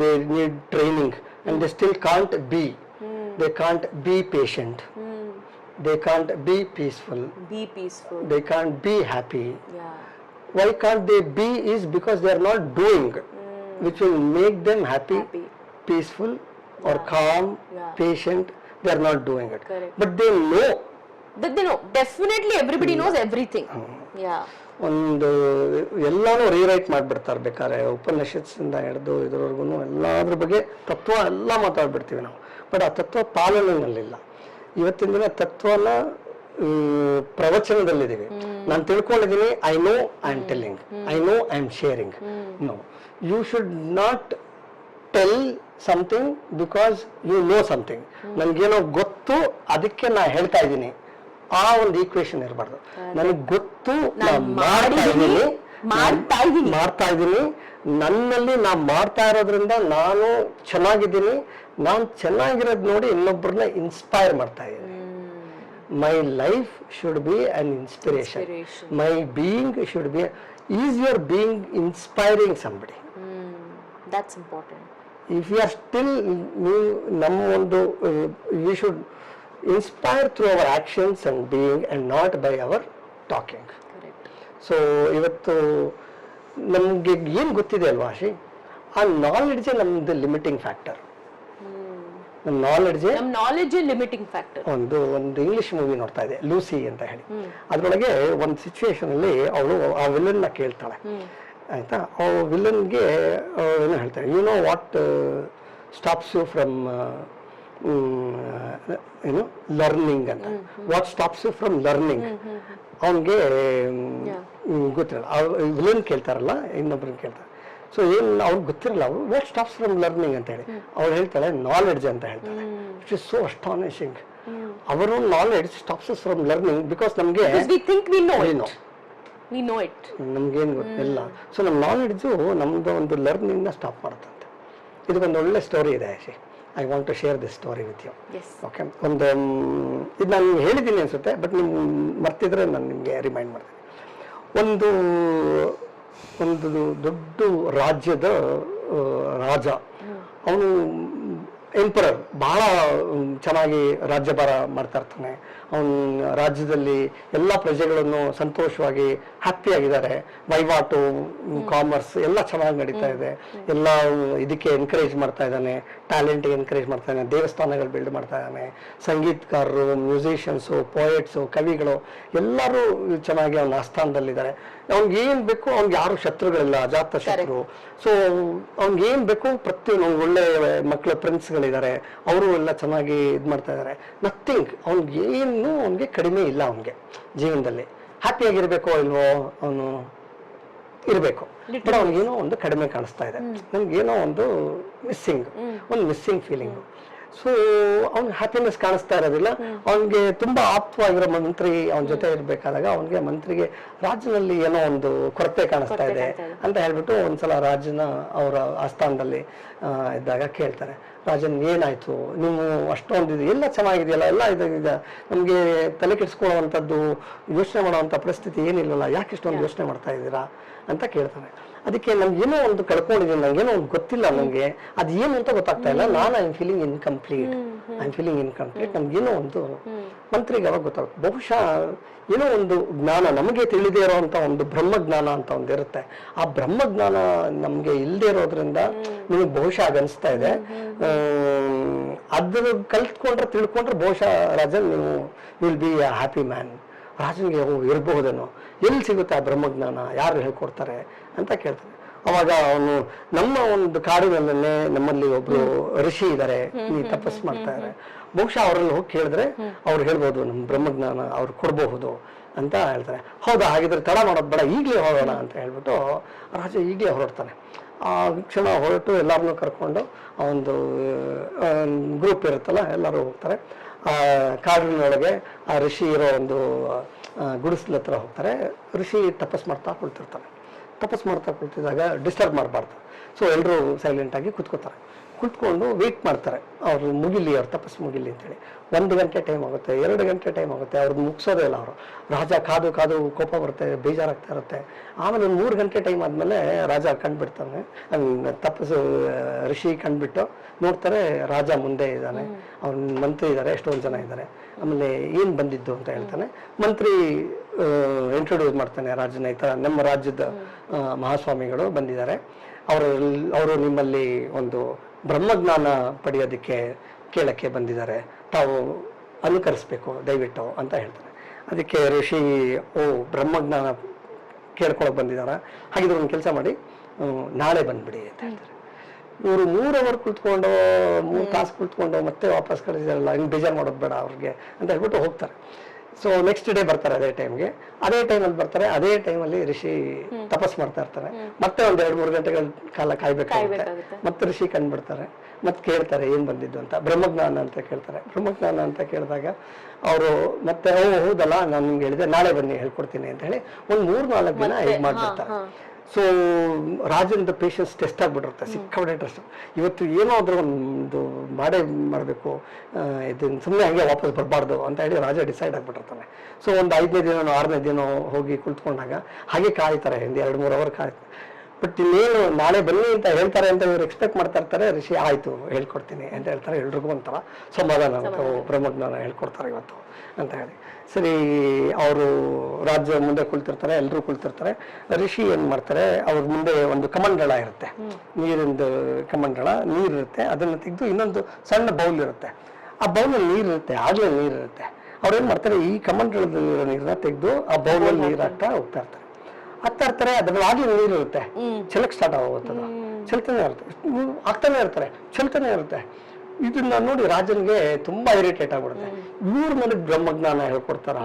they need training and they still can't be they can't be patient they can't be peaceful be peaceful they can't be happy yeah. why can't they be is because they are not doing mm. which will make them happy, Happy. peaceful yeah. or calm Yeah. patient they are not doing it Correct. but they know That they know. Definitely everybody knows everything. Mm. Yeah. ಒಂದು ಎಲ್ಲಾನು rewrite ಮಾಡ್ಬಿಡ್ತಾರೆ ಬೇಕಾದ್ರೆ ಉಪನಿಷತ್ಸಿಂದ ಹಿಡಿದು ಇದ್ರವರೆಗೂ ಎಲ್ಲಾದ್ರ ಬಗ್ಗೆ ತತ್ವ ಎಲ್ಲ ಮಾತಾಡ್ಬಿಡ್ತೀವಿ ನಾವು but ಆ ತತ್ವ ಪಾಲನೆಯಲ್ಲಿಲ್ಲ ಇವತ್ತಿನ ದಿನ ತತ್ವನ ಪ್ರವಚನದಲ್ಲಿದ್ದೀವಿ. ನಾನು ತಿಳ್ಕೊಂಡಿದ್ದೀನಿ I know I am telling I know I am sharing no you should not tell something because you know something ನನಗೇನೋ ಗೊತ್ತು ಅದಕ್ಕೆ ನಾ ಹೇಳ್ತಾ ಇದ್ದೀನಿ. ಆ ಒಂದು ಈಕ್ವೇಶನ್ ಇರಬಾರ್ದು. ನನಗೆ ಗೊತ್ತು ನಾನು ಮಾಡ್ತಾ ಇದ್ದೀನಿ. ಮಾಡ್ತಾ ಇದ್ದೀನಿ. ನನ್ನಲ್ಲಿ ನಾ ಮಾಡ್ತಾ ಇರೋದ್ರಿಂದ ನಾನು ಚೆನ್ನಾಗಿದ್ದೀನಿ. ನಾನು ಚೆನ್ನಾಗಿರೋದು ನೋಡಿ ಇನ್ನೊಬ್ಬರನ್ನ ಇನ್ಸ್ಪೈರ್ ಮಾಡ್ತಾ ಇದ್ದೀನಿ. My life should be an inspiration Inspiration. My being should be is your being inspiring somebody that's important if you are still ನೀವು ನಮ್ಮ ಒಂದು you should inspire through our actions and being and not by our talking so ಇವತ್ತು ನಮಗೆ ಏನು ಗೊತ್ತಿದೆ ಅಲ್ವಾ she? ಆ ನಾಲೆಡ್ಜೇ ನಮ್ದು ಲಿಮಿಟಿಂಗ್ ಫ್ಯಾಕ್ಟರ್ ನಮ್ಮ ನಾಲೆಡ್ಜೇ ನಮ್ಮ ನಾಲೆಜ್ ಲಿಮಿಟಿಂಗ್ ಫ್ಯಾಕ್ಟರ್ ಒಂದು ಒಂದು ಇಂಗ್ಲಿಷ್ ಮೂವಿ ನೋಡ್ತಾ ಇದೆ ಲೂಸಿ ಅಂತ ಹೇಳಿ. ಅದ್ರೊಳಗೆ ಒಂದು ಸಿಚುವೇಶನ್ ಅಲ್ಲಿ ಅವಳು ಆ ವಿಲನ್ನ ಕೇಳ್ತಾಳೆ. ಆಯ್ತಾ? ಆ ವಿಲನ್ಗೆ ಏನು ಹೇಳ್ತಾರೆ? You know what stops you from ಏನು? ಲರ್ನಿಂಗ್ ಅಂತ. What stops you from learning ಅವನಿಗೆ ಗೊತ್ತಿರಲ್ಲ. ವಿಲನ್ ಕೇಳ್ತಾರಲ್ಲ ಇನ್ನೊಬ್ರನ್ನ ಕೇಳ್ತಾರೆ. ಸೊ ಏನು ಅವ್ರಿಗೆ ಗೊತ್ತಿರಲ್ಲ ಅವರು. ವಾಟ್ ಸ್ಟಾಪ್ಸ್ ಫ್ರಮ್ ಲರ್ನಿಂಗ್ ಅಂತ ಹೇಳಿ. ಅವ್ರು ಹೇಳ್ತಾಳೆ ನಾಲೆಡ್ಜ್ ಅಂತ ಹೇಳ್ತಾಳೆ. ಇಟ್ ಇಸ್ ಸೋ ಅಸ್ಟಾನಿಶಿಂಗ್ ಅವರು knowledge stops from learning because ನಮಗೆ we think we know We it we know it ನಮ್ಗೇನು ಗೊತ್ತಿಲ್ಲ ಸೊ ನಮ್ಮ ನಾಲೆಡ್ಜು ನಮ್ಮದು ಒಂದು ಲರ್ನಿಂಗ್ನ ಸ್ಟಾಪ್ ಮಾಡುತ್ತಂತೆ. ಇದಕ್ಕೊಂದು ಒಳ್ಳೆ ಸ್ಟೋರಿ ಇದೆ ಆಶಿ. I want to share this story with you okay ಒಂದು ಇದು ನಾನು ಹೇಳಿದ್ದೀನಿ ಅನಿಸುತ್ತೆ ಬಟ್ ನಿಮ್ಗೆ ಮರ್ತಿದ್ರೆ ನಾನು ನಿಮಗೆ ರಿಮೈಂಡ್ ಮಾಡ್ತೀನಿ. ಒಂದು ಒಂದು ದೊಡ್ಡ ರಾಜ್ಯದ ರಾಜ. ಅವನು ಎಂಪರರ್ ಬಹಳ ಚೆನ್ನಾಗಿ ರಾಜ್ಯಭಾರ ಮಾಡ್ತಾ ಇರ್ತಾನೆ ಅವನ ರಾಜ್ಯದಲ್ಲಿ ಎಲ್ಲ ಪ್ರಜೆಗಳನ್ನು ಸಂತೋಷವಾಗಿ ಹ್ಯಾಪಿ ಆಗಿದ್ದಾರೆ. ವಹಿವಾಟು ಕಾಮರ್ಸ್ ಎಲ್ಲ ಚೆನ್ನಾಗಿ ನಡೀತಾ ಇದೆ. ಎಲ್ಲ ಇದಕ್ಕೆ ಎನ್ಕರೇಜ್ ಮಾಡ್ತಾ ಇದ್ದಾನೆ. ಟ್ಯಾಲೆಂಟ್ಗೆ ಎನ್ಕರೇಜ್ ಮಾಡ್ತಾನೆ ಇದ್ದಾನೆ ದೇವಸ್ಥಾನಗಳು ಬಿಲ್ಡ್ ಮಾಡ್ತಾನೆ ಇದ್ದಾನೆ ಸಂಗೀತಗಾರರು ಮ್ಯೂಸಿಷಿಯನ್ಸು ಪೋಯೆಟ್ಸು ಕವಿಗಳು ಎಲ್ಲರೂ ಚೆನ್ನಾಗಿ ಅವನ ಆಸ್ಥಾನದಲ್ಲಿದ್ದಾರೆ. ಅವ್ನಿಗೆ ಏನು ಬೇಕು ಅವ್ನಿಗೆ ಯಾರು ಶತ್ರುಗಳಿಲ್ಲ ಅಜಾತ ಶತ್ರು. ಸೊ ಅವ್ನಿಗೆ ಏನು ಬೇಕು ಪ್ರತಿಯೊಂದು ಒಳ್ಳೆ ಮಕ್ಕಳ ಫ್ರೆಂಡ್ಸ್ಗಳಿದ್ದಾರೆ ಅವರು ಎಲ್ಲ ಚೆನ್ನಾಗಿ ಇದು ಮಾಡ್ತಾ ಇದ್ದಾರೆ. ನಥಿಂಗ್ ಅವ್ನಿಗೆ ಏನು ಅವನಿಗೆ ಕಡಿಮೆ ಇಲ್ಲ ಅವನಿಗೆ ಜೀವನದಲ್ಲಿ. ಹ್ಯಾಪಿಯಾಗಿರಬೇಕೋ ಇಲ್ವೋ ಅವನು? ಇರಬೇಕು. ಬಟ್ ಅವ್ನಿಗೇನೋ ಒಂದು ಕಡಿಮೆ ಕಾಣಿಸ್ತಾ ಇದೆ. ನನ್ಗೇನೋ ಒಂದು ಮಿಸ್ಸಿಂಗ್ ಒಂದು ಮಿಸ್ಸಿಂಗ್ ಫೀಲಿಂಗ್ ಸೊ ಅವ್ನಿಗೆ ಹ್ಯಾಪಿನೆಸ್ ಕಾಣಿಸ್ತಾ ಇರೋದಿಲ್ಲ. ಅವನಿಗೆ ತುಂಬಾ ಆಪ್ತವಾಗಿರೋ ಮಂತ್ರಿ ಅವನ ಜೊತೆ ಇರಬೇಕಾದಾಗ ಅವನಿಗೆ ಮಂತ್ರಿಗೆ ರಾಜ್ಯದಲ್ಲಿ ಏನೋ ಒಂದು ಕೊರತೆ ಕಾಣಿಸ್ತಾ ಇದೆ ಅಂತ ಹೇಳ್ಬಿಟ್ಟು ಒಂದ್ಸಲ ರಾಜನ ಅವರ ಆಸ್ಥಾನದಲ್ಲಿ ಇದ್ದಾಗ ಕೇಳ್ತಾರೆ. ರಾಜನ್ ಏನಾಯ್ತು? ನೀವು ಅಷ್ಟೊಂದು ಇದು ಎಲ್ಲ ಚೆನ್ನಾಗಿದೆಯಲ್ಲ? ಎಲ್ಲ ಇದಾಗಿದ ಇದೆ ನಮಗೆ ತಲೆ ಕೆಡಿಸ್ಕೊಳ್ಳುವಂಥದ್ದು ಯೋಚನೆ ಮಾಡುವಂಥ ಪರಿಸ್ಥಿತಿ ಏನಿಲ್ಲಲ್ಲ? ಯಾಕೆ ಇಷ್ಟೊಂದು ಯೋಚನೆ ಮಾಡ್ತಾ ಇದ್ದೀರಾ? ಅಂತ ಕೇಳ್ತಾನೆ. ಅದಕ್ಕೆ ನಮ್ಗೆ ಏನೋ ಒಂದು ಕಳ್ಕೊಂಡಿದ್ದೀನಿ ನಂಗೇನೋ ಒಂದು ಗೊತ್ತಿಲ್ಲ ನನಗೆ ಅದು ಏನು ಅಂತ ಗೊತ್ತಾಗ್ತಾ ಇಲ್ಲ. ನಾನು I feeling incomplete I feeling incomplete ನಮ್ಗೇನೋ ಒಂದು ಮಂತ್ರಿಗೆ ಅವಾಗ ಗೊತ್ತಾಗುತ್ತೆ. ಬಹುಶಃ ಏನೋ ಒಂದು ಜ್ಞಾನ ನಮಗೆ ತಿಳಿದೇ ಇರೋವಂಥ ಒಂದು ಬ್ರಹ್ಮಜ್ಞಾನ ಅಂತ ಒಂದು ಇರುತ್ತೆ. ಆ ಬ್ರಹ್ಮಜ್ಞಾನ ನಮಗೆ ಇಲ್ಲದೆ ಇರೋದ್ರಿಂದ ನಿಮಗೆ ಬಹುಶಃ ಅನಿಸ್ತಾ ಇದೆ. ಅದನ್ನು ಅದ್ರ ಕಲ್ತ್ಕೊಂಡ್ರೆ ತಿಳ್ಕೊಂಡ್ರೆ ಬಹುಶಃ ರಾಜನ್ ನೀವು will be a happy man ರಾಜನಿಗೆ ಇರಬಹುದೇನೋ. ಎಲ್ಲಿ ಸಿಗುತ್ತೆ ಆ ಬ್ರಹ್ಮಜ್ಞಾನ? ಯಾರು ಹೇಳ್ಕೊಡ್ತಾರೆ ಅಂತ ಕೇಳ್ತಾರೆ. ಅವಾಗ ಅವನು ನಮ್ಮ ಒಂದು ಕಾಡಿನಲ್ಲೇ ನಮ್ಮಲ್ಲಿ ಒಬ್ರು ಋಷಿ ಇದ್ದಾರೆ ಈ ತಪಸ್ ಮಾಡ್ತಾ ಇದ್ದಾರೆ ಬಹುಶಃ ಅವರಲ್ಲಿ ಹೋಗಿ ಕೇಳಿದ್ರೆ ಅವ್ರು ಹೇಳ್ಬೋದು ನಮ್ಮ ಬ್ರಹ್ಮಜ್ಞಾನ ಅವ್ರು ಕೊಡಬಹುದು ಅಂತ ಹೇಳ್ತಾರೆ. ಹೌದಾ ಹಾಗಿದ್ರೆ ತಡ ಮಾಡೋದು ಬೇಡ ಈಗಲೇ ಹೋಗೋಣ ಅಂತ ಹೇಳ್ಬಿಟ್ಟು ರಾಜ ಈಗಲೇ ಹೊರಡ್ತಾನೆ. ಆ ಕ್ಷಣ ಹೊರಟು ಎಲ್ಲರನ್ನೂ ಕರ್ಕೊಂಡು ಆ ಒಂದು ಗ್ರೂಪ್ ಇರುತ್ತಲ್ಲ ಎಲ್ಲರೂ ಹೋಗ್ತಾರೆ. ಆ ಕಾಡಿನೊಳಗೆ ಆ ಋಷಿ ಇರೋ ಒಂದು ಗುಡಿಸ್ಲ ಹತ್ರ ಹೋಗ್ತಾರೆ. ಋಷಿ ತಪಸ್ ಮಾಡ್ತಾ ಕುಳಿತಿರ್ತಾರೆ ತಪಸ್ ಮಾಡ್ತಾ ಕುಳಿತಿದ್ದಾಗ ಡಿಸ್ಟರ್ಬ್ ಮಾಡಬಾರ್ದು. ಸೊ ಎಲ್ಲರೂ ಸೈಲೆಂಟಾಗಿ ಕುತ್ಕೋತಾರೆ. ಕುತ್ಕೊಂಡು ವೇಟ್ ಮಾಡ್ತಾರೆ. ಅವ್ರು ಮುಗಿಲಿ ಅವ್ರ ತಪಸ್ಸು ಮುಗಿಲಿ ಅಂತೇಳಿ. ಒಂದು ಗಂಟೆ ಟೈಮ್ ಆಗುತ್ತೆ ಎರಡು ಗಂಟೆ ಟೈಮ್ ಆಗುತ್ತೆ ಅವ್ರದ್ದು ಮುಗಿಸೋದೇ ಇಲ್ಲ ಅವರು. ರಾಜ ಕಾದು ಕಾದು ಕೋಪ ಬರುತ್ತೆ ಬೇಜಾರಾಗ್ತಾ ಇರುತ್ತೆ. ಆಮೇಲೆ ಒಂದು ಮೂರು ಗಂಟೆ ಟೈಮ್ ಆದಮೇಲೆ ರಾಜ ಕಂಡುಬಿಡ್ತಾನೆ. ತಪಸ್ಸು ಋಷಿ ಕಂಡುಬಿಟ್ಟು ನೋಡ್ತಾರೆ ರಾಜ ಮುಂದೆ ಇದ್ದಾನೆ. ಅವ್ರ ಮಂತ್ರಿ ಇದ್ದಾರೆ ಎಷ್ಟೊಂದು ಜನ ಇದ್ದಾರೆ ಆಮೇಲೆ ಏನು ಬಂದಿದ್ದು ಅಂತ ಹೇಳ್ತಾನೆ. ಮಂತ್ರಿ ಇಂಟ್ರೊಡ್ಯೂಸ್ ಮಾಡ್ತಾನೆ ರಾಜನ ಈ ಥರ ನಮ್ಮ ರಾಜ್ಯದ ಮಹಾಸ್ವಾಮಿಗಳು ಬಂದಿದ್ದಾರೆ. ಅವರು ಅವರು ನಿಮ್ಮಲ್ಲಿ ಒಂದು ಬ್ರಹ್ಮಜ್ಞಾನ ಪಡೆಯೋದಕ್ಕೆ ಕೇಳಕ್ಕೆ ಬಂದಿದ್ದಾರೆ. ತಾವು ಅನುಕರಿಸ್ಬೇಕು, ದಯವಿಟ್ಟು ಅಂತ ಹೇಳ್ತಾರೆ. ಅದಕ್ಕೆ ಋಷಿ ಓ ಬ್ರಹ್ಮಜ್ಞಾನ ಕೇಳ್ಕೊಳಕ್ ಬಂದಿದ್ದಾರ? ಹಾಗಿದ್ರೆ ಒಂದು ಕೆಲಸ ಮಾಡಿ ನಾಳೆ ಬಂದ್ಬಿಡಿ ಅಂತ ಹೇಳ್ತಾರೆ. ಇವರು ಮೂರು ಅವರ್ ಕುತ್ಕೊಂಡು ಮೂರು ತಾಸು ಕುತ್ಕೊಂಡು ಮತ್ತೆ ವಾಪಸ್ ಕಳಿಸಿದಾರಲ್ಲ ಹಿಂಗ್ ಬೇಜಾರು ಮಾಡೋದು ಬೇಡ ಅವ್ರಿಗೆ ಅಂತ ಹೇಳ್ಬಿಟ್ಟು ಹೋಗ್ತಾರೆ. ಸೊ ನೆಕ್ಸ್ಟ್ ಡೇ ಬರ್ತಾರೆ ಅದೇ ಟೈಮ್ಗೆ ಅದೇ ಟೈಮಲ್ಲಿ ಬರ್ತಾರೆ ಅದೇ ಟೈಮಲ್ಲಿ ಋಷಿ ತಪಸ್ ಮಾಡ್ತಾ ಇರ್ತಾರೆ. ಮತ್ತೆ ಒಂದ್ ಎರಡು ಮೂರು ಗಂಟೆಗಳ ಕಾಲ ಕಾಯ್ಬೇಕಾಗುತ್ತೆ. ಮತ್ತೆ ಋಷಿ ಕಂಡ್ಬಿಡ್ತಾರೆ ಮತ್ತೆ ಕೇಳ್ತಾರೆ ಏನ್ ಬಂದಿದ್ದು ಅಂತ. ಬ್ರಹ್ಮಜ್ಞಾನ ಅಂತ ಕೇಳ್ತಾರೆ. ಬ್ರಹ್ಮಜ್ಞಾನ ಅಂತ ಕೇಳಿದಾಗ ಅವರು ಮತ್ತೆ ಓ ಹೌದಲ್ಲ ನಾನು ನಿಮ್ಗೆ ಹೇಳಿದೆ ನಾಳೆ ಬನ್ನಿ ಹೇಳ್ಕೊಡ್ತೀನಿ ಅಂತ ಹೇಳಿ ಒಂದ್ ಮೂರ್ ನಾಲ್ಕು ದಿನ ಇದು ಮಾಡ್ಬಿಡ್ತಾರೆ. ಸೊ ರಾಜಂದ ಪೇಷನ್ಸ್ ಟೆಸ್ಟ್ ಆಗಿಬಿಟ್ಟಿರುತ್ತೆ ಸಿಕ್ಕಾಪಟ್ಟೆ ಇಂಟ್ರೆಸ್ಟ್ ಇವತ್ತು ಏನೋ ಅದ್ರ ಒಂದು ಮಾಡೇ ಮಾಡಬೇಕು ಇದನ್ನು ಸುಮ್ಮನೆ ಹಂಗೆ ವಾಪಸ್ ಬರಬಾರ್ದು ಅಂತ ಹೇಳಿ ರಾಜ ಡಿಸೈಡ್ ಆಗಿಬಿಟ್ಟಿರ್ತಾನೆ. ಸೊ ಒಂದು ಐದನೇ ದಿನ ಆರನೇ ದಿನ ಹೋಗಿ ಕುಳಿತುಕೊಂಡಾಗ ಹಾಗೆ ಕಾಯ್ತಾರೆ ಹಿಂದೆ ಎರಡು ಮೂರು ಅವರ್ ಕಾಯ್ತಾರೆ. ಬಟ್ ಇನ್ನೇನು ನಾಳೆ ಬನ್ನಿ ಅಂತ ಹೇಳ್ತಾರೆ ಅಂತ ಇವ್ರು ಎಕ್ಸ್ಪೆಕ್ಟ್ ಮಾಡ್ತಾ ಇರ್ತಾರೆ ಋಷಿ ಆಯಿತು ಹೇಳ್ಕೊಡ್ತೀನಿ ಅಂತ ಹೇಳ್ತಾರೆ ಎಲ್ರಿಗೂ ಒಂಥರ ಸಮಾಧಾನ. ಬ್ರಹ್ಮಜ್ಞಾನ ಹೇಳ್ಕೊಡ್ತಾರೆ ಇವತ್ತು. ಅಂತ ಹೇಳಿ. ಸರಿ ಅವರು ರಾಜ್ಯ ಮುಂದೆ ಕುಳಿತಿರ್ತಾರೆ ಎಲ್ಲರೂ ಕುಳಿತಿರ್ತಾರೆ. ಋಷಿ ಏನು ಮಾಡ್ತಾರೆ ಅವ್ರ ಮುಂದೆ ಒಂದು ಕಮಂಡಳ ಇರುತ್ತೆ. ನೀರಿಂದು ಕಮಂಡಳ ನೀರಿರುತ್ತೆ ಅದನ್ನ ತೆಗೆದು ಇನ್ನೊಂದು ಸಣ್ಣ ಬೌಲ್ ಇರುತ್ತೆ. ಆ ಬೌಲಲ್ಲಿ ನೀರು ಇರುತ್ತೆ ನೀರಿರುತ್ತೆ ನೀರು ಇರುತ್ತೆ. ಅವ್ರು ಏನ್ ಮಾಡ್ತಾರೆ ಈ ಕಮಂಡಳದಲ್ಲಿರೋ ನೀರನ್ನ ತೆಗೆದು ಆ ಬೌಲಲ್ಲಿ ನೀರು ಹಾಕ್ತಾ ಹೋಗ್ತಾ ಇರ್ತಾರೆ. ಹಾಕ್ತಾ ಇರ್ತಾರೆ ಅದ್ರಲ್ಲಿ ಆಗಲೇ ನೀರು ಇರುತ್ತೆ. ಚೆಲ್ಲಕ್ ಸ್ಟಾರ್ಟ್ ಆಗೋಗ್ತದ ಚೆಲ್ತಾನೆ ಇರುತ್ತೆ. ಆಗ್ತಾನೆ ಇರ್ತಾರೆ. ಚೆಲ್ತಾನೆ ಇರುತ್ತೆ. ಇದನ್ನ ನೋಡಿ ರಾಜನ್ಗೆ ತುಂಬಾ ಇರಿಟೇಟ್ ಆಗ್ಬಿಡುತ್ತೆ. ಇವ್ರು ನನಗೆ ಬ್ರಹ್ಮಜ್ಞಾನ ಹೇಳ್ಕೊಡ್ತಾರ?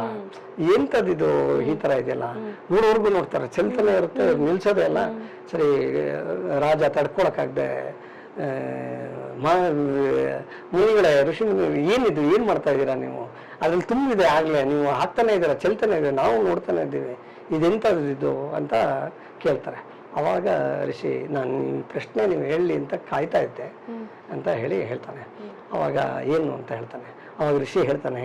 ಇದು ಈ ತರ ಇದೆಯಲ್ಲ? ನೋಡೋರ್ಗು ನೋಡ್ತಾರೆ ಚೆಲ್ತಾನೆ ಇರುತ್ತೆ ನಿಲ್ಸೋದೇ ಅಲ್ಲ. ಸರಿ ರಾಜ ತಡ್ಕೊಳಕಾಗ್ದೆ ಮುನಿಗಳೇ ಋಷಿ ಮುನಿ ಏನಿದು ಏನ್ ಮಾಡ್ತಾ ಇದ್ದೀರಾ ನೀವು? ಅದ್ರಲ್ಲಿ ತುಂಬಿದೆ ಆಗ್ಲೇ ನೀವು ಹಾಕ್ತಾನೆ ಇದ್ದೀರಾ ಚೆಲ್ತಾನೆ ಇದೆ ನಾವು ನೋಡ್ತಾನೆ ಇದ್ದೀವಿ. ಇದೆಂಥದ್ದು ಇದು ಅಂತ ಕೇಳ್ತಾರೆ. ಅವಾಗ ಋಷಿ ನಾನು ನಿಮ್ಮ ಪ್ರಶ್ನೆ ನೀವು ಹೇಳಿ ಅಂತ ಕಾಯ್ತಾ ಇದ್ದೆ ಅಂತ ಹೇಳಿ ಹೇಳ್ತಾನೆ. ಅವಾಗ ಏನು ಅಂತ ಹೇಳ್ತಾನೆ. ಅವಾಗ ಋಷಿ ಹೇಳ್ತಾನೆ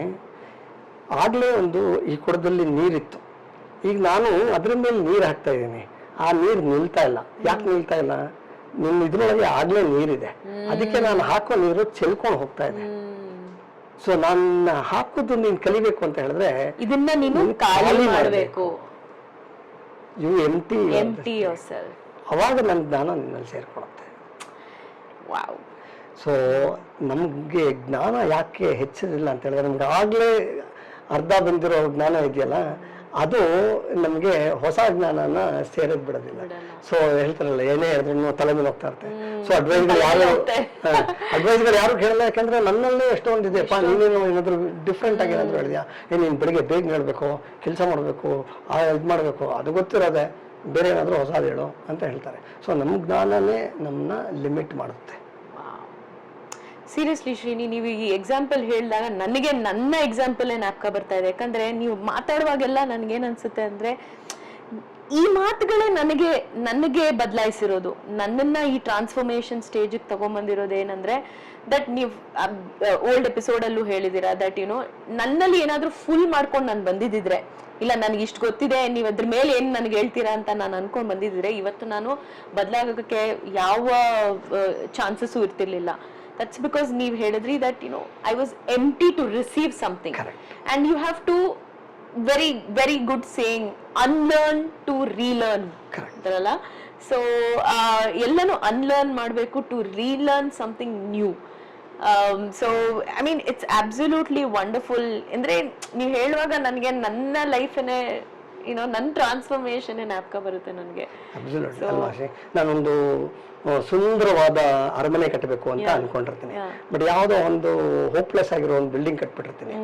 ಆಗ್ಲೇ ಒಂದು ಈ ಕೊಡದಲ್ಲಿ ನೀರಿತ್ತು. ಈಗ ನಾನು ಅದ್ರ ಮೇಲೆ ನೀರು ಹಾಕ್ತಾ ಇದ್ದೀನಿ. ಆ ನೀರು ನಿಲ್ತಾ ಇಲ್ಲ. ಯಾಕೆ ನಿಲ್ತಾ ಇಲ್ಲ? ನಿಮ್ ಇದ್ರೊಳಗೆ ಆಗ್ಲೇ ನೀರಿದೆ. ಅದಕ್ಕೆ ನಾನು ಹಾಕೋ ನೀರು ಚೆಲ್ಕೊಂಡು ಹೋಗ್ತಾ ಇದೆ ಸೊ ನಾನು ಹಾಕುದು ನೀನ್ ಕಲಿಬೇಕು ಅಂತ ಹೇಳಿದ್ರೆ ಇದನ್ನ ನೀನು ಖಾಲಿ ಮಾಡಬೇಕು. You empty empty yourself ಅವಾಗ ನನ್ನ ಜ್ಞಾನ ನಿನ್ನಲ್ಲಿ ಸೇರ್ಕೊಳತ್ತೆ ವಾವ್ ಸೊ ನಮಗೆ ಜ್ಞಾನ ಯಾಕೆ ಹೆಚ್ಚಿರಲಿಲ್ಲ ಅಂತ ಹೇಳಿದ್ರೆ ನಮ್ಗೆ ಆಗಲೇ ಅರ್ಧ ಬಂದಿರೋ ಜ್ಞಾನ ಇದೆಯಲ್ಲ ಅದು ನಮಗೆ ಹೊಸ ಜ್ಞಾನನ ಸೇರಕ್ ಬಿಡೋದಿಲ್ಲ. ಸೊ ಹೇಳ್ತಾರಲ್ಲ ಏನೇ ಹೇಳಿದ್ರು ತಲೆ ಮೇಲೆ ಹೋಗ್ತಾ ಇರುತ್ತೆ. ಸೊ ಅಡ್ವೈಸ್ಗಳು ಯಾರು ಅಡ್ವೈಸ್ಗಳು ಯಾರು ಕೇಳಲ್ಲ ಯಾಕಂದ್ರೆ ನನ್ನಲ್ಲೇ ಎಷ್ಟೊಂದು ಇದೆಯಪ್ಪ ನೀನೇನು ಏನಾದ್ರು ಡಿಫ್ರೆಂಟ್ ಆಗಿ ಏನಾದ್ರು ಹೇಳಿದ್ಯಾ? ಏ ನೀನು ಬೆಳಿಗ್ಗೆ ಬೇಗ ಹೇಳ್ಬೇಕು ಕೆಲಸ ಮಾಡಬೇಕು ಇದು ಮಾಡಬೇಕು ಅದು ಗೊತ್ತಿರೋದೆ. ಬೇರೆ ಏನಾದರೂ ಹೊಸದು ಹೇಳು ಅಂತ ಹೇಳ್ತಾರೆ. ಸೊ ನಮ್ಮ ಜ್ಞಾನನೇ ನಮ್ಮನ್ನ ಲಿಮಿಟ್ ಮಾಡುತ್ತೆ. ಸೀರಿಯಸ್ಲಿ ಶ್ರೀನಿ ನೀವು ಈ ಎಕ್ಸಾಂಪಲ್ ಹೇಳಿದಾಗ ನನಗೆ ನನ್ನ ಎಕ್ಸಾಂಪಲ್ ಜ್ಞಾಪಕ ಬರ್ತಾ ಇದೆ. ಯಾಕಂದ್ರೆ ನೀವು ಮಾತಾಡುವಾಗೆಲ್ಲ ನನಗೇನು ಅನ್ಸುತ್ತೆ ಅಂದ್ರೆ, ಈ ಮಾತುಗಳೇ ನನಗೆ ನನಗೆ ಬದಲಾಯಿಸಿರೋದು. ನನ್ನನ್ನ ಈ ಟ್ರಾನ್ಸ್ಫಾರ್ಮೇಶನ್ ಸ್ಟೇಜಿಗೆ ತಗೊಂಬಂದಿರೋದು ಏನಂದ್ರೆ ದಟ್ ನೀವು ಓಲ್ಡ್ ಎಪಿಸೋಡ್ ಅಲ್ಲೂ ಹೇಳಿದಿರಾ ದಟ್ ಯುನೋ ನನ್ನಲ್ಲಿ ಏನಾದರೂ ಫುಲ್ ಮಾಡ್ಕೊಂಡು ನಾನು ಬಂದಿದ್ದಿದ್ರೆ, ಇಲ್ಲ ನನಗೆ ಇಷ್ಟು ಗೊತ್ತಿದೆ, ನೀವು ಅದ್ರ ಮೇಲೆ ಏನು ನನಗೆ ಹೇಳ್ತೀರಾ ಅಂತ ನಾನು ಅನ್ಕೊಂಡ್ ಬಂದಿದ್ರೆ ಇವತ್ತು ನಾನು ಬದಲಾಗೋಕ್ಕೆ ಯಾವ ಚಾನ್ಸಸ್ಸು ಇರ್ತಿರ್ಲಿಲ್ಲ. ದಟ್ಸ್ ಬಿಕಾಸ್ ನೀವು ಹೇಳಿದ್ರಿ that you know I was empty to receive something and you have to very very good saying unlearn to relearn Correct. ಅಂತಾರಲ್ಲ? ಸೊ ಎಲ್ಲನೂ ಅನ್ಲರ್ನ್ ಮಾಡಬೇಕು to relearn something new so I mean it's absolutely wonderful ಅಂದ್ರೆ ನೀವು ಹೇಳುವಾಗ ನನಗೆ ನನ್ನ ಲೈಫನೇ ಏನೋ ನನ್ನ ಟ್ರಾನ್ಸ್ಫಾರ್ಮೇಶನ್ ಜ್ಞಾಪಕ ಬರುತ್ತೆ ನನಗೆ? ನಾನೊಂದು ಸುಂದರವಾದ ಅರಮನೆ ಕಟ್ಟಬೇಕು ಅಂತ ಅನ್ಕೊಂಡಿರ್ತೀನಿ. ಬಟ್ ಯಾವುದೋ ಒಂದು ಹೋಪ್ಲೆಸ್ ಆಗಿರೋ ಒಂದು ಬಿಲ್ಡಿಂಗ್ ಕಟ್ಬಿಟ್ಟಿರ್ತೀನಿ.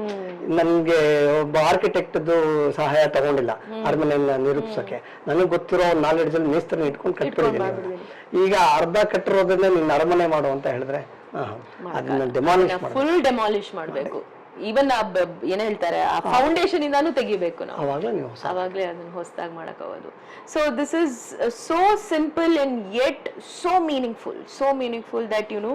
ನನ್ಗೆ ಒಬ್ಬ ಆರ್ಕಿಟೆಕ್ಟ್ದು ಸಹಾಯ ತಗೊಂಡಿಲ್ಲ ಅರಮನೆಯನ್ನ ನಿರೂಪಿಸೋಕೆ ನನಗೆ ಗೊತ್ತಿರೋ ನಾಲೆಡ್ಜ್ ಅಲ್ಲಿ ಮೇಸ್ತ್ರ ಇಟ್ಕೊಂಡು ಕಟ್ಬಿಟ್ಟಿದ್ದೀನಿ ಈಗ ಅರ್ಧ ಕಟ್ಟಿರೋದನ್ನ ನಿನ್ನ ಅರಮನೆ ಮಾಡು ಅಂತ ಹೇಳಿದ್ರೆ ಅದನ್ನ ಡೆಮಾಲಿಷ್ ಫುಲ್ ಡೆಮಾಲಿಷ್ ಮಾಡಬೇಕು. ಈವನ್ ಏನ್ ಹೇಳ್ತಾರೆ ಆ ಫೌಂಡೇಶನ್ ಇಂದಾನು ತೆಗಿಬೇಕು ನಾವು. ಅವಾಗಲೇ ನೀವು ಅವಾಗಲೇ ಅದನ್ನ ಹೊಸದಾಗಿ ಹೋಗೋದು. So this is so simple and yet so meaningful so meaningful that you know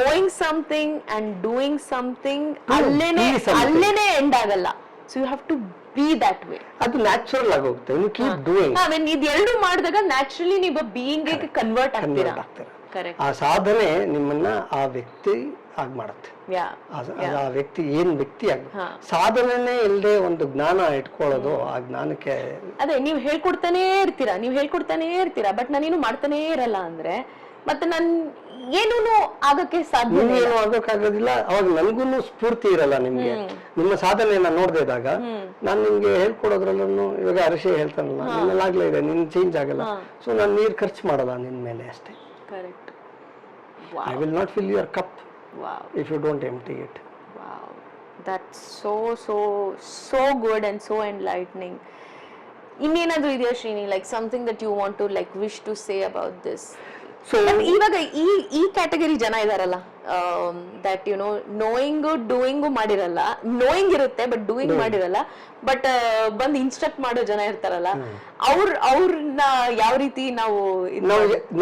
knowing something and doing something ಅಲ್ಲೇನೆ ಅಲ್ಲೇನೆ ಎಂಡ್ ಆಗಲ್ಲ. So you have to be that way ಅದು ನ್ಯಾಚುರಲ್ ಆಗಿ ಹೋಗುತ್ತೆ. ಯು ಕೀಪ್ ಡೂಯಿಂಗ್ ಇದು ಇದೆರಡು ಮಾಡಿದಾಗ naturally ನೀವು ಬೀಯಿಂಗ್ ಕನ್ವರ್ಟ್ ಆಗ್ತೀರಾ? ಕನ್ವರ್ಟ್ ಆಗ್ತೀರಾ? ಕರೆಕ್ಟ್ ಆ ಸಾಧನೆ ನಿಮ್ಮನ್ನ ಆ ವ್ಯಕ್ತಿ ಆಗಿ ಮಾಡುತ್ತೆ. ಯಾ ಆ- ಆ ವ್ಯಕ್ತಿ ಏನ್ ವ್ಯಕ್ತಿ ಆಗ ಸಾಧನೆ ಇಲ್ಲದೆ ಒಂದು ಜ್ಞಾನ ಇಟ್ಕೊಳ್ಳೋದು ಆ ಜ್ಞಾನಕ್ಕೆ ಅದೇ ನೀವು ಹೇಳ್ಕೊಡ್ತಾನೆ ಇರ್ತೀರಾ ನೀವು ಹೇಳ್ಕೊಡ್ತಾನೆ ಇರ್ತೀರಾ ಬಟ್ ನಾನೇನು ಮಾಡ್ತಾನೆ ಇರಲ್ಲ ಅಂದ್ರೆ ಮತ್ತೆ ನನ್ ಏನೂ ಆಗಕ್ಕೆ ಸಾಧ್ಯ ಏನು ಆಗೋಕ್ಕಾಗೋದಿಲ್ಲ ಅವಾಗ ನನ್ಗೂ ಸ್ಫೂರ್ತಿ ಇರಲ್ಲ ನಿಮ್ಗೆ. ನಿಮ್ಮ ಸಾಧನೆಯನ್ನ ನೋಡದೆ ಇದ್ದಾಗ ನಾನು ನಿಮ್ಗೆ ಹೇಳ್ಕೊಡೋದ್ರಲ್ಲೂ ಇವಾಗ ಅರಿಶಿ ಹೇಳ್ತಾನಲ್ಲ ನಿನ್ನಲ್ಲಾಗ್ಲೇ ಇದೆ ನಿನ್ ಚೇಂಜ್ ಆಗಲ್ಲ. ಸೊ ನಾನು ನೀರ್ ಖರ್ಚು ಮಾಡಲ್ಲ ನಿನ್ ಮೇಲೆ ಅಷ್ಟೇ. Correct I will not fill your cup Wow if you don't empty it Wow, that's so so so good and so enlightening. ಇನ್ನೇನಾದ್ರೂ ಇದೆಯಾ Srini like something that you want to like wish to say about this So ಇವಾಗ ಈ ಈ category ಜನ ಇದಾರಲ್ಲ that you know knowing doing ಮಾಡಿರಲ್ಲ. Knowing ಇರುತ್ತೆ but doing ಮಾಡಿರಲ್ಲ. But ಬಂದು ಇನ್ಸ್ಟ್ರಕ್ಟ್ ಮಾಡೋ ಜನ ಇರ್ತಾರಲ್ಲ ಅವ್ರ ಅವ್ರನ್ನ ಯಾವ ರೀತಿ ನಾವು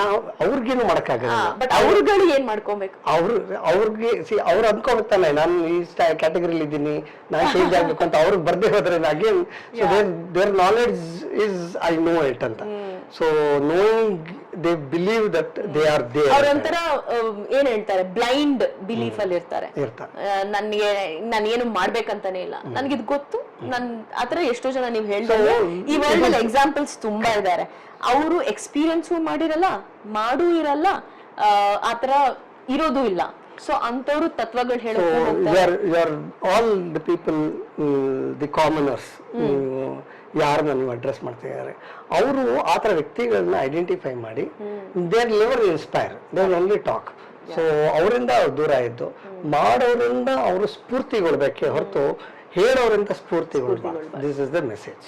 ನಾವು ಅವ್ರಿಗೇನು ಮಾಡಕ್ಕಾಗಲ್ಲ. ಬಟ್ ಅವ್ರುಗಳು ಏನ್ ಮಾಡ್ಕೊಬೇಕು? ಅವ್ರು ಅವ್ರಿಗೆ ಸಿ ಅವ್ರು ಅನ್ಕೊಳ್ತಾನೆ ನಾನು ಈ ಕ್ಯಾಟಗರಿಲಿ ಇದ್ದೀನಿ ನಾನು ಚೇಂಜ್ ಆಗ್ಬೇಕು ಅಂತ ಅವ್ರಿಗೆ ಬರ್ದೇ ಹೋದ್ರೆ again their knowledge is I know it ಅಂತ. So knowing they believe that they are they ಅವ್ರೊಂಥರ ಒಂಥರ ಏನ್ ಹೇಳ್ತಾರೆ? ಬ್ಲೈಂಡ್ ಬಿಲೀಫ್ ಅಲ್ಲಿ ಇರ್ತಾರೆ. ನನ್ಗೆ ನಾನು ಏನು ಮಾಡ್ಬೇಕಂತಾನೆ ಇಲ್ಲ. ನನ್ಗೆ ಇದು ಗೊತ್ತು. ನನ್ ಆತರ ಎಷ್ಟೋ ಜನ ನೀವು ಹೇಳ್ತಾರೆ ಈ ವರ್ಲ್ಡ್ ಅಲ್ಲಿ ಎಕ್ಸಾಂಪಲ್ಸ್ ತುಂಬಾ ಇದ್ದಾರೆ ಅವರು ಎಕ್ಸ್ಪೀರಿಯನ್ಸು ಮಾಡಿರಲ್ಲ ಮಾಡೂ ಇರಲ್ಲ ಆತರ ಇರೋದು ಇಲ್ಲ. ಸೊ ಅಂತವ್ರು ತತ್ವಗಳು you are all the people the commoners ಯಾರನ್ನ ನೀವು ಅಡ್ರೆಸ್ ಮಾಡ್ತಿದ್ದಾರೆ ಅವರು ಆ ಥರ ವ್ಯಕ್ತಿಗಳನ್ನ ಐಡೆಂಟಿಫೈ ಮಾಡಿ they'll never inspire they only talk so ಅವರಿಂದ ದೂರ ಇದ್ದು ಮಾಡೋರಿಂದ ಅವರು ಸ್ಫೂರ್ತಿಗೊಳ್ಬೇಕೆ ಹೊರತು ಹೇಳೋರಿಂದ ಸ್ಫೂರ್ತಿಗೊಳ್ಬಾರ್ದು. This is the message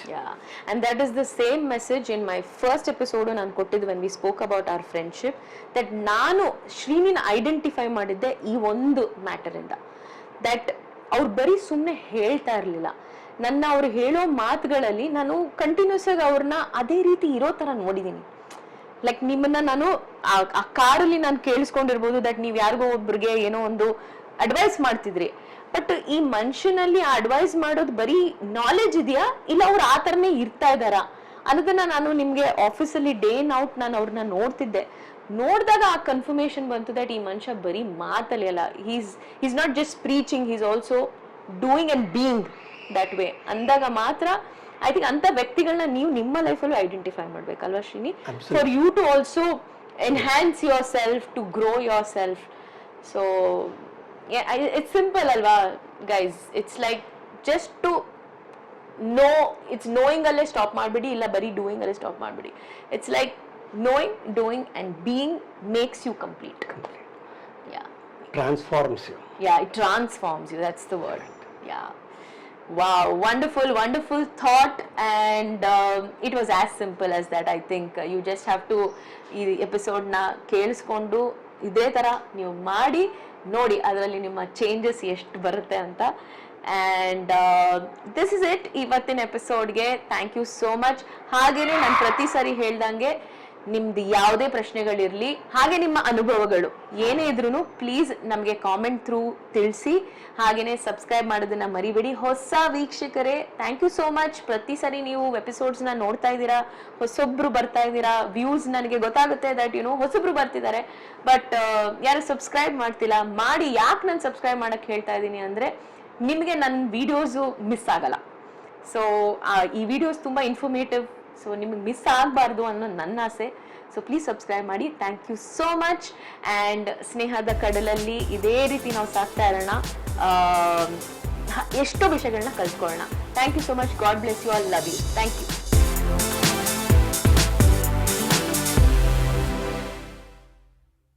and that is the same message in my first episode ನಾನು ಕೊಟ್ಟಿದ್ದು when we spoke about our friendship that ನಾನು ಶ್ರೀನಿನ ಐಡೆಂಟಿಫೈ ಮಾಡಿದ್ದೆ ಈ ಒಂದು ಮ್ಯಾಟರ್ ಇಂದ. ದಟ್ ಅವ್ರು ಬರೀ ಸುಮ್ಮನೆ ಹೇಳ್ತಾ ಇರಲಿಲ್ಲ. ನನ್ನ ಅವ್ರು ಹೇಳೋ ಮಾತುಗಳಲ್ಲಿ ನಾನು ಕಂಟಿನ್ಯೂಸ್ ಆಗಿ ಅವ್ರನ್ನ ಅದೇ ರೀತಿ ಇರೋ ತರ ನೋಡಿದೀನಿ. ಲೈಕ್ ನಿಮ್ಮನ್ನ ನಾನು ಆ- ಕಾರಲ್ಲಿ ನಾನು ಕೇಳಿಸ್ಕೊಂಡಿರ್ಬೋದು ದಟ್ ನೀವು ಯಾರಿಗೋ ಒಬ್ರಿಗೆ ಏನೋ ಒಂದು ಅಡ್ವೈಸ್ ಮಾಡ್ತಿದ್ರಿ. ಬಟ್ ಈ ಮನುಷ್ಯನಲ್ಲಿ ಆ ಅಡ್ವೈಸ್ ಮಾಡೋದು ಬರೀ ನಾಲೆಜ್ ಇದೆಯಾ? ಇಲ್ಲ ಅವ್ರು ಆ ಥರನೇ ಇರ್ತಾ ಇದಾರಾ ಅನ್ನೋದನ್ನ ನಾನು ನಿಮಗೆ ಆಫೀಸಲ್ಲಿ ಡೇ ಔಟ್ ನಾನು ಅವ್ರನ್ನ ನೋಡ್ತಿದ್ದೆ. ನೋಡಿದಾಗ ಆ ಕನ್ಫರ್ಮೇಶನ್ ಬಂತು ದಟ್ ಈ ಮನುಷ್ಯ ಬರೀ ಮಾತಲ್ಲಿ ಅಲ್ಲ is is not just preaching is also doing and being that way ಅಂದಾಗ ಮಾತ್ರ ಐ ಥಿಂಕ್ ಅಂತ ವ್ಯಕ್ತಿಗಳನ್ನ ನೀವು ನಿಮ್ಮ ಲೈಫಲ್ಲೂ identify ಮಾಡ್ಬೇಕಲ್ವಾ Shrini? For you to also enhance yourself to grow yourself so it's simple ಅಲ್ವಾ guys it's like just to know it's knowing ಅಲ್ಲೇ stop ಮಾಡಬೇಡಿ ಇಲ್ಲ ಬರೀ ಡೂಯಿಂಗ್ ಅಲ್ಲೇ ಸ್ಟಾಪ್ ಮಾಡಬೇಡಿ. It's like knowing doing and being makes you complete yeah transforms you yeah it transforms you. That's the word. Yeah. Wow, wonderful, wonderful thought, and um, it was as simple as that. I think. Uh, you just have to ಈ ಎಪಿಸೋಡ್ನ ಕೇಳಿಸ್ಕೊಂಡು ಇದೇ ಥರ ನೀವು ಮಾಡಿ ನೋಡಿ ಅದರಲ್ಲಿ ನಿಮ್ಮ changes ಎಷ್ಟು ಬರುತ್ತೆ ಅಂತ. ಆ್ಯಂಡ್ ದಿಸ್ ಇಸ್ ಇಟ್ ಇವತ್ತಿನ ಎಪಿಸೋಡ್ಗೆ ಥ್ಯಾಂಕ್ ಯು ಸೋ ಮಚ್ ಹಾಗೆಯೇ ನಾನು ಪ್ರತಿ ಸರಿ ಹೇಳ್ದಂಗೆ ನಿಮ್ದು ಯಾವುದೇ ಪ್ರಶ್ನೆಗಳಿರಲಿ, ಹಾಗೆ ನಿಮ್ಮ ಅನುಭವಗಳು ಏನೇ ಇದ್ರೂ ಪ್ಲೀಸ್ ನಮಗೆ ಕಾಮೆಂಟ್ ಥ್ರೂ ತಿಳಿಸಿ. ಹಾಗೆಯೇ ಸಬ್ಸ್ಕ್ರೈಬ್ ಮಾಡೋದನ್ನ ಮರಿಬೇಡಿ. ಹೊಸ ವೀಕ್ಷಕರೇ ಥ್ಯಾಂಕ್ ಯು ಸೋ ಮಚ್ ಪ್ರತಿ ಸರಿ ನೀವು ಎಪಿಸೋಡ್ಸ್ನ ನೋಡ್ತಾ ಇದ್ದೀರಾ, ಹೊಸೊಬ್ರು ಬರ್ತಾ ಇದ್ದೀರಾ ವ್ಯೂಸ್ ನನಗೆ ಗೊತ್ತಾಗುತ್ತೆ ದಟ್ ಯುನೋ ಹೊಸೊಬ್ರು ಬರ್ತಿದ್ದಾರೆ. ಬಟ್ ಯಾರು ಸಬ್ಸ್ಕ್ರೈಬ್ ಮಾಡ್ತಿಲ್ಲ, ಮಾಡಿ ಯಾಕೆ ನಾನು ಸಬ್ಸ್ಕ್ರೈಬ್ ಮಾಡಕ್ಕೆ ಹೇಳ್ತಾ ಇದ್ದೀನಿ ಅಂದರೆ, ನಿಮಗೆ ನನ್ನ ವಿಡಿಯೋಸು ಮಿಸ್ ಆಗಲ್ಲ. ಸೊ ಈ ವಿಡಿಯೋಸ್ ತುಂಬ ಇನ್ಫಾರ್ಮೇಟಿವ್ ಸೊ ನಿಮಗೆ ಮಿಸ್ ಆಗಬಾರ್ದು ಅನ್ನೋ ನನ್ನ ಆಸೆ. ಸೊ ಪ್ಲೀಸ್ ಸಬ್ಸ್ಕ್ರೈಬ್ ಮಾಡಿ. Thank you so much and ಸ್ನೇಹದ ಕಡಲಲ್ಲಿ ಇದೇ ರೀತಿ ನಾವು ಸಾಕ್ತಾ ಇರೋಣ. ಎಷ್ಟೋ ವಿಷಯಗಳನ್ನ ಕಲ್ತ್ಕೊಳ್ಳೋಣ. Thank you so much God bless you all love you thank you